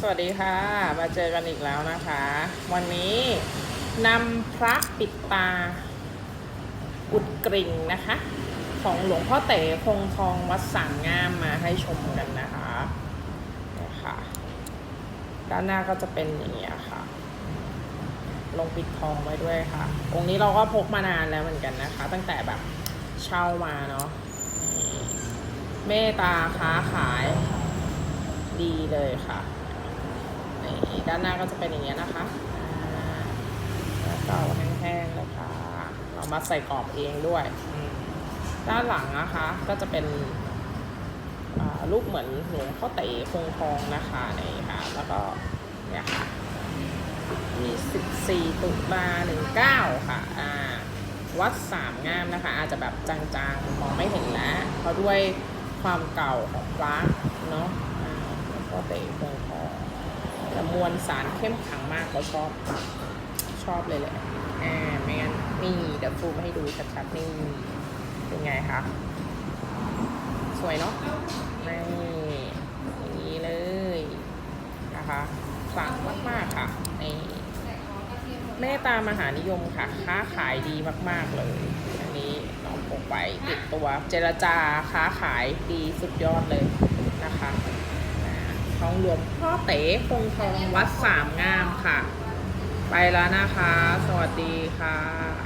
สวัสดีค่ะ มาเจอกันอีกแล้วนะคะ วันนี้นำพระปิดตา อุดกริ่งนะคะ ของหลวงพ่อเต๋คงทองวัดสามงามมาให้ชมกันนะคะนี่ยค่ะด้านหน้าก็จะเป็นอย่างนี้ค่ะ ลงปิดทองไว้ด้วยค่ะ องค์นี้เราก็พกมานานแล้วเหมือนกันนะคะ ตั้งแต่แบบเช่ามาเนาะเมตตาค้าขายดีเลยค่ะ ด้านหน้าก็จะเป็นอย่างเงี้ยนะคะอ่าแล้วก็แห้งๆเลยค่ะเรามาใส่กรอบเองด้วยด้านหลังนะคะ ก็จะเป็นอ่ารูปเหมือนหลวงพ่อเต๋คงทองนะคะนี่ค่ะ แล้วก็เนี่ยค่ะ24ตุลา19 ค่ะอ่าวัดสามงามนะคะ อาจจะแบบจางๆ มองไม่เห็นแล้ว เพราะด้วยความเก่าของพระเนาะอ่าหลวงพ่อเต๋คงทอง แต่มวลสารเข้มขังมากเราชอบ ชอบเลยแหละอ่าไม่งั้นนี่เดี๋ยวซูมให้ดูชัดๆนี่เป็นไงคะสวยเนาะนี่นี้เลยนะคะฝังมากๆค่ะนี่เมตตามหานิยมค่ะ ค้าขายดีมากๆเลย อันนี้น้องพกไปติดตัวเจรจาค้าขายดีสุดยอดเลย ของหลวงพ่อเต๋คงทองวัดสามงามค่ะ ไปแล้วนะคะ สวัสดีค่ะ